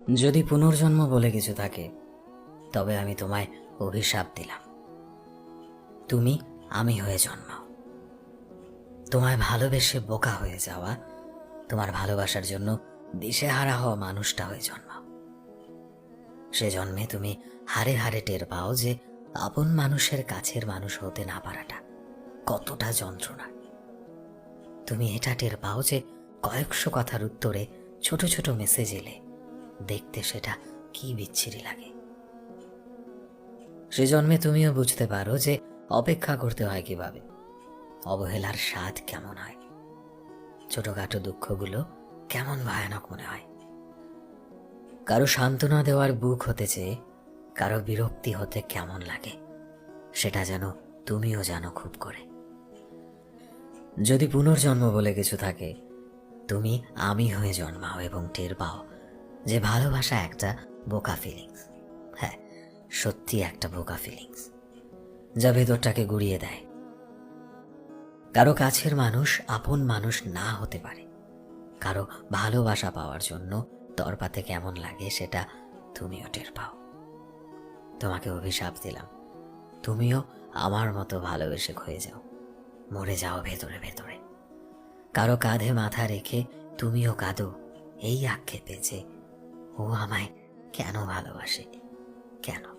যদি পুনর্জন্ম বলে কিছু থাকে, তবে আমি তোমায় অভিশাপ দিলাম। তুমি আমি হয়ে জন্মাও। তোমায় ভালোবেসে বোকা হয়ে যাওয়া, তোমার ভালোবাসার জন্য দিশেহারা হওয়া মানুষটা হয়ে জন্মাও। সে জন্মে তুমি হারে হারে টের পাও যে আপন মানুষের কাছের মানুষ হতে না পারাটা কতটা যন্ত্রণা। তুমি এটা টের পাও যে কয়েকশো কথার উত্তরে ছোট ছোট মেসেজ এলে দেখতে সেটা কি বিচ্ছিরি লাগে। সে জন্মে তুমিও বুঝতে পারো যে অপেক্ষা করতে হয় কীভাবে। অবহেলার স্বাদ কেমন হয়? ছোটখাটো দুঃখগুলো কেমন ভয়ানক মনে হয়? কারও সান্ত্বনা দেওয়ার বুক হতে চেয়ে কারও বিরক্তি হতে কেমন লাগে, সেটা যেন তুমিও জানো খুব করে। যদি পুনর্জন্ম বলে কিছু থাকে, তুমি আমি হয়ে জন্মাও এবং টের পাও যে ভালোবাসা একটা বোকা ফিলিংস হ্যাঁ সত্যি একটা বোকা ফিলিংস যা ভেতরটাকে গুড়িয়ে দেয়। কারও কাছের মানুষ আপন মানুষ না হতে পারে। কারও ভালোবাসা পাওয়ার জন্য তরপাতে কেমন লাগে সেটা তুমিও টের পাও। তোমাকে অভিশাপ দিলাম। তুমিও আমার মতো ভালোবেসে ক্ষয়ে যাও। মরে যাও ভেতরে ভেতরে। কারও কাঁধে মাথা রেখে তুমিও কাঁদো। এই আক্ষেপে যে ও আমায় কেন ভালোবাসে? কেন?